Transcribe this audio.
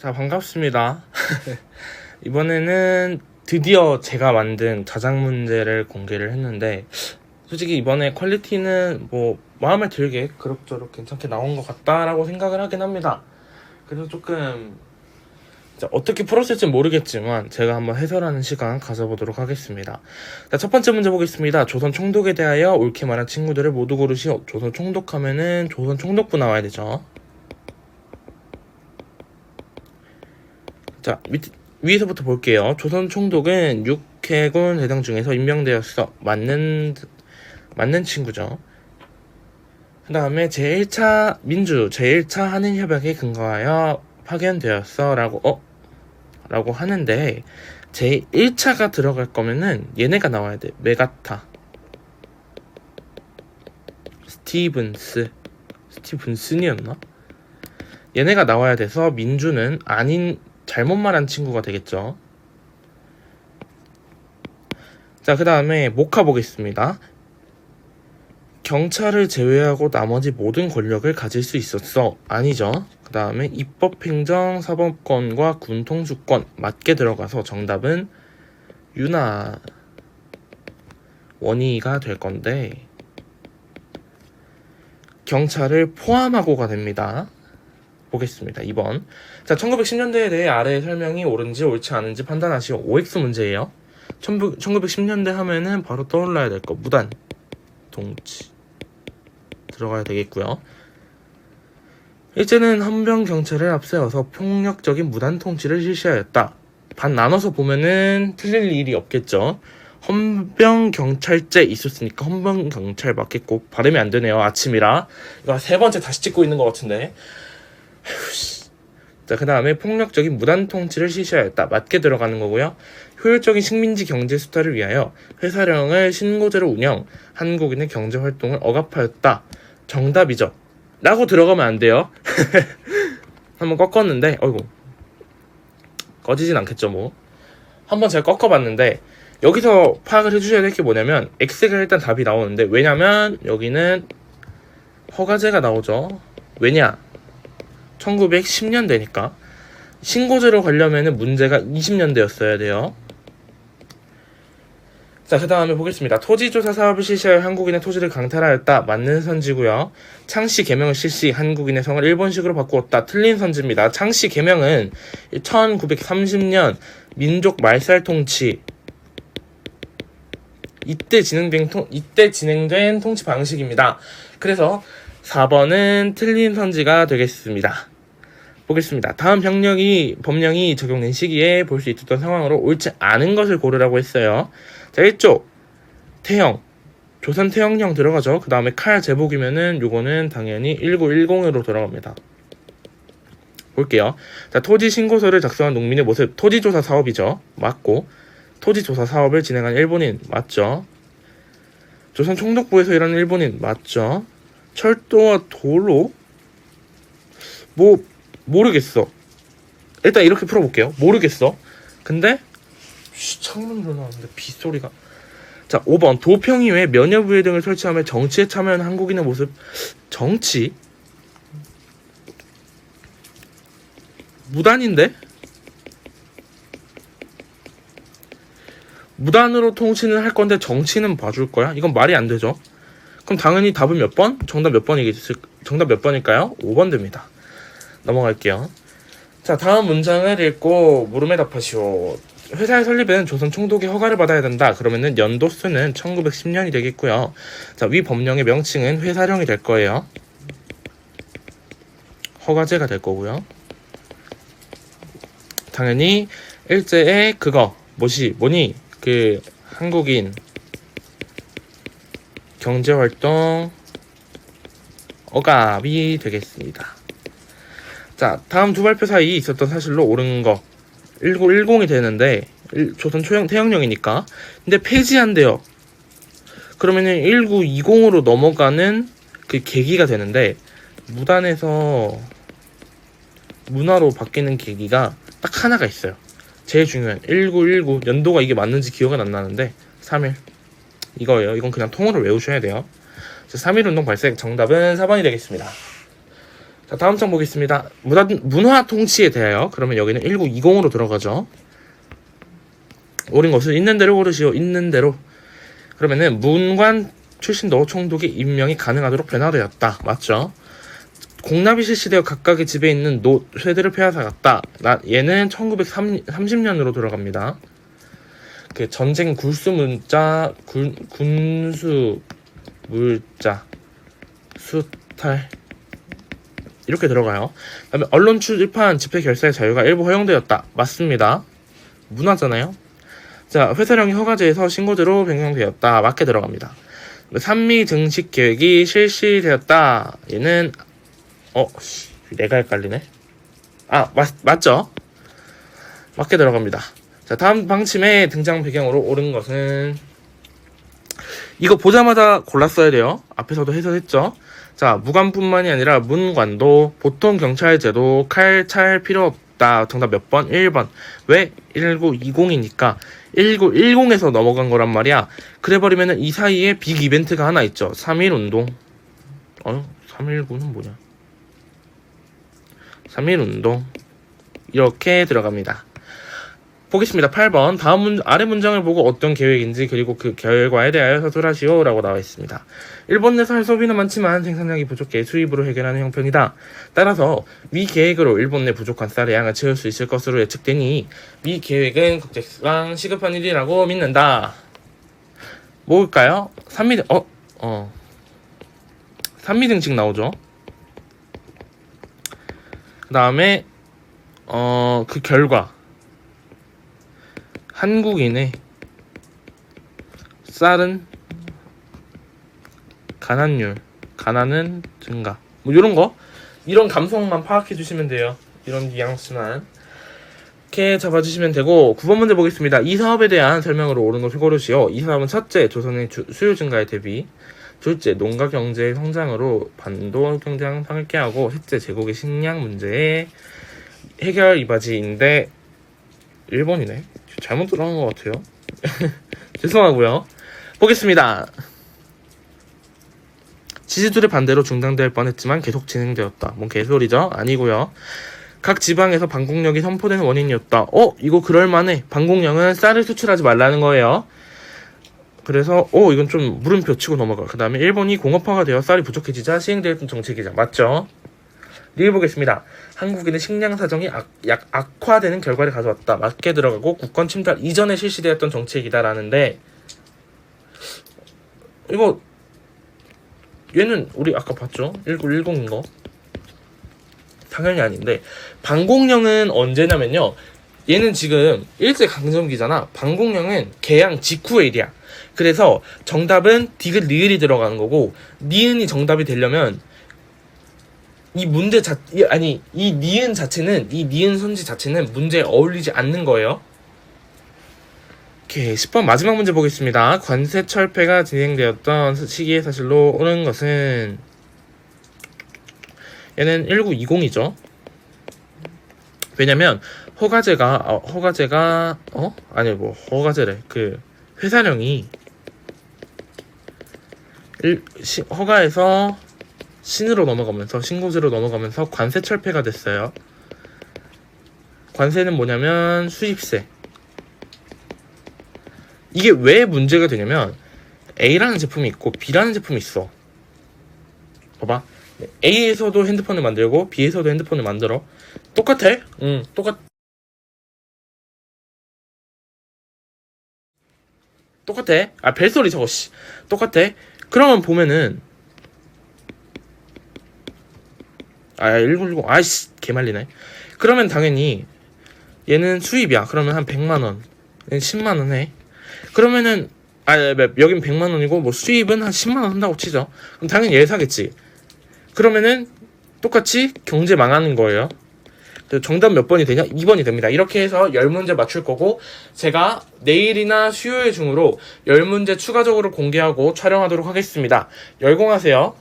자, 반갑습니다. 이번에는 드디어 제가 만든 자작 문제를 공개를 했는데, 솔직히 이번에 퀄리티는 뭐, 마음에 들게 그럭저럭 괜찮게 나온 것 같다라고 생각을 하긴 합니다. 그래서 조금, 자, 어떻게 풀었을지 모르겠지만, 제가 한번 해설하는 시간 가져보도록 하겠습니다. 자, 첫 번째 문제 보겠습니다. 조선 총독에 대하여 옳게 말한 친구들을 모두 고르시오. 조선 총독하면은 조선 총독부 나와야 되죠. 자, 밑, 위에서부터 볼게요. 조선 총독은 육해군 대장 중에서 임명되었어. 맞는, 맞는 친구죠. 그 다음에 제1차 민주, 제1차 한일 협약에 근거하여 파견되었어. 라고, 어? 라고 하는데, 제1차가 들어갈 거면은 얘네가 나와야 돼. 메가타. 스티븐스. 스티븐슨이었나? 얘네가 나와야 돼서 민주는 아닌 잘못 말한 친구가 되겠죠. 자, 그 다음에 모카 보겠습니다. 경찰을 제외하고 나머지 모든 권력을 가질 수 있었어. 아니죠. 그 다음에 입법, 행정, 사법권과 군 통수권 맞게 들어가서 정답은 유나 원희가 될 건데 경찰을 포함하고가 됩니다. 보겠습니다. 2번. 자, 1910년대에 대해 아래의 설명이 옳은지 옳지 않은지 판단하시오. OX 문제예요. 1910년대 하면은 바로 떠올라야 될 거. 무단 동치. 들어가야 되겠고요. 일제는 헌병 경찰을 앞세워서 폭력적인 무단 통치를 실시하였다. 반 나눠서 보면은 틀릴 일이 없겠죠. 헌병 경찰제 있었으니까 헌병 경찰 맞겠고 발음이 안 되네요. 아침이라 이거 세 번째 다시 찍고 있는 것 같은데. 자, 그 다음에 폭력적인 무단 통치를 실시하였다. 맞게 들어가는 거고요. 효율적인 식민지 경제 수탈을 위하여 회사령을 신고제로 운영, 한국인의 경제 활동을 억압하였다. 정답이죠. 라고 들어가면 안 돼요. 한번 꺾었는데, 어이구. 꺼지진 않겠죠, 뭐. 한번 제가 꺾어봤는데, 여기서 파악을 해주셔야 될 게 뭐냐면, X가 일단 답이 나오는데, 왜냐면, 여기는 허가제가 나오죠. 왜냐? 1910년대니까 신고제로 가려면 문제가 20년대였어야 돼요. 자, 그 다음에 보겠습니다. 토지조사 사업을 실시하여 한국인의 토지를 강탈하였다. 맞는 선지고요. 창씨 개명을 실시, 한국인의 성을 일본식으로 바꾸었다. 틀린 선지입니다. 창씨 개명은 1930년 민족 말살 통치 이때 진행된 통, 이때 진행된 통치 방식입니다. 그래서 4번은 틀린 선지가 되겠습니다. 보겠습니다. 다음 병력이 법령이 적용된 시기에 볼 수 있었던 상황으로 옳지 않은 것을 고르라고 했어요. 자, 1조 태형 조선 태형령 들어가죠. 그 다음에 칼 제복이면은 요거는 당연히 1910으로 들어갑니다. 볼게요. 자, 토지 신고서를 작성한 농민의 모습 토지조사 사업이죠. 맞고 토지조사 사업을 진행한 일본인 맞죠. 조선 총독부에서 일하는 일본인 맞죠. 철도와 도로 뭐 모르겠어. 일단 이렇게 풀어볼게요. 모르겠어. 근데 쉬, 창문으로 나왔는데 빗소리가 자 5번 도평이 외 면여부회 등을 설치하며 정치에 참여하는 한국인의 모습 정치 무단인데 무단으로 통치는 할 건데 정치는 봐줄 거야? 이건 말이 안 되죠. 그럼 당연히 답은 몇 번? 정답 몇 번이겠을 정답 몇 번일까요? 5번 됩니다. 넘어갈게요. 자, 다음 문장을 읽고 물음에 답하시오. 회사의 설립은 조선 총독의 허가를 받아야 된다. 그러면은 연도 수는 1910년이 되겠고요. 자, 위 법령의 명칭은 회사령이 될 거예요. 허가제가 될 거고요. 당연히 일제의 그거 뭐시 뭐니 그 한국인 경제활동 억압이 되겠습니다. 자, 다음 두 발표 사이 있었던 사실로 옳은 거 1910이 되는데 일- 조선 초형 태형령이니까 근데 폐지한대요. 그러면은 1920으로 넘어가는 그 계기가 되는데 무단에서 문화로 바뀌는 계기가 딱 하나가 있어요. 제일 중요한 1919 연도가 이게 맞는지 기억은 안 나는데 3일 이거예요. 이건 그냥 통으로 외우셔야 돼요. 3.1 운동 발생 정답은 4번이 되겠습니다. 자, 다음 장 보겠습니다. 문화, 문화 통치에 대하여. 그러면 여기는 1920으로 들어가죠. 옳은 것을 있는 대로 고르시오. 있는 대로. 그러면은 문관 출신도 총독의 임명이 가능하도록 변화되었다. 맞죠? 공납이 실시되어 각각의 집에 있는 노 쇠들을 빼앗아갔다. 나, 얘는 1930년으로 돌아갑니다. 그 전쟁 굴수 문자 군, 군수 물자 수탈 이렇게 들어가요. 그다음에 언론 출판 집회 결사의 자유가 일부 허용되었다. 맞습니다. 문화잖아요. 자 회사령이 허가제에서 신고제로 변경되었다. 맞게 들어갑니다. 산미 증식 계획이 실시되었다. 얘는 어 씨, 내가 헷갈리네. 아 맞, 맞죠? 맞게 들어갑니다. 자 다음 방침의 등장 배경으로 옳은 것은 이거 보자마자 골랐어야 돼요. 앞에서도 해설했죠. 자, 무관뿐만이 아니라 문관도 보통 경찰 제도 칼 찰 필요 없다. 정답 몇 번? 1번. 왜? 1920이니까 1910에서 넘어간 거란 말이야. 그래버리면은 이 사이에 빅 이벤트가 하나 있죠. 3.1 운동. 어? 3.19는 뭐냐? 3.1 운동. 이렇게 들어갑니다. 보겠습니다. 8번. 다음 문, 아래 문장을 보고 어떤 계획인지 그리고 그 결과에 대하여 서술하시오 라고 나와 있습니다. 일본 내쌀 소비는 많지만 생산량이 부족해 수입으로 해결하는 형편이다. 따라서 미 계획으로 일본 내 부족한 쌀의 양을 채울 수 있을 것으로 예측되니 미 계획은 국제상 시급한 일이라고 믿는다. 뭘까요? 산미 어? 어. 산미 등식 나오죠. 그 다음에 어 그 결과 한국인의 쌀은 가난율, 가난은 증가. 뭐 이런 거, 이런 감성만 파악해 주시면 돼요. 이런 뉘앙스만. 이렇게 잡아주시면 되고 9번 문제 보겠습니다. 이 사업에 대한 설명으로 옳은 것을 고르시오. 이 사업은 첫째, 조선의 주, 수요 증가에 대비 둘째, 농가 경제의 성장으로 반도 경쟁 상을 깨하고 셋째, 제국의 식량 문제의 해결 이바지인데 1번이네. 잘못 들어간 것 같아요. 죄송하고요. 보겠습니다. 지지율의 반대로 중단될 뻔했지만 계속 진행되었다. 뭔 개소리죠? 아니고요. 각 지방에서 방공력이 선포된 원인이었다. 어, 이거 그럴만해. 방공력은 쌀을 수출하지 말라는 거예요. 그래서 어, 이건 좀 물음표 치고 넘어가. 그 다음에 일본이 공업화가 되어 쌀이 부족해지자 시행되었던 정책이자 맞죠? 리뷰 보겠습니다. 한국인의 식량 사정이 악, 약 악화되는 결과를 가져왔다. 맞게 들어가고 국권 침탈 이전에 실시되었던 정책이다라는데 이거 얘는 우리 아까 봤죠? 1910인 거. 당연히 아닌데 방공령은 언제냐면요. 얘는 지금 일제 강점기잖아. 방공령은 개양 직후의 일이야. 그래서 정답은 디귿 리을이 들어가는 거고 니은이 정답이 되려면 이 문제 자 이- 아니 이 니은 자체는 이 니은 선지 자체는 문제에 어울리지 않는 거예요. 오케이 10번 마지막 문제 보겠습니다. 관세 철폐가 진행되었던 시기의 사실로 오는 것은 얘는 1920이죠. 왜냐면 허가제가 어, 허가제가 어 아니 뭐 허가제래 그 회사령이 일, 시, 허가에서 신으로 넘어가면서 신고제로 넘어가면서 관세 철폐가 됐어요. 관세는 뭐냐면 수입세. 이게 왜 문제가 되냐면 A라는 제품이 있고 B라는 제품이 있어. 봐봐. A에서도 핸드폰을 만들고 B에서도 핸드폰을 만들어. 똑같아. 응, 똑같. 똑같아. 아 벨소리 저거 씨. 똑같아. 그러면 보면은 아 1910. 아이씨 개말리네. 그러면 당연히 얘는 수입이야. 그러면 한 100만 원. 얘는 10만 원 해. 그러면은 아 여긴 100만 원이고 뭐 수입은 한 10만 원 한다고 치죠. 그럼 당연히 얘 사겠지. 그러면은 똑같이 경제 망하는 거예요. 정답 몇 번이 되냐? 2번이 됩니다. 이렇게 해서 10문제 맞출 거고 제가 내일이나 수요일 중으로 10문제 추가적으로 공개하고 촬영하도록 하겠습니다. 열공하세요.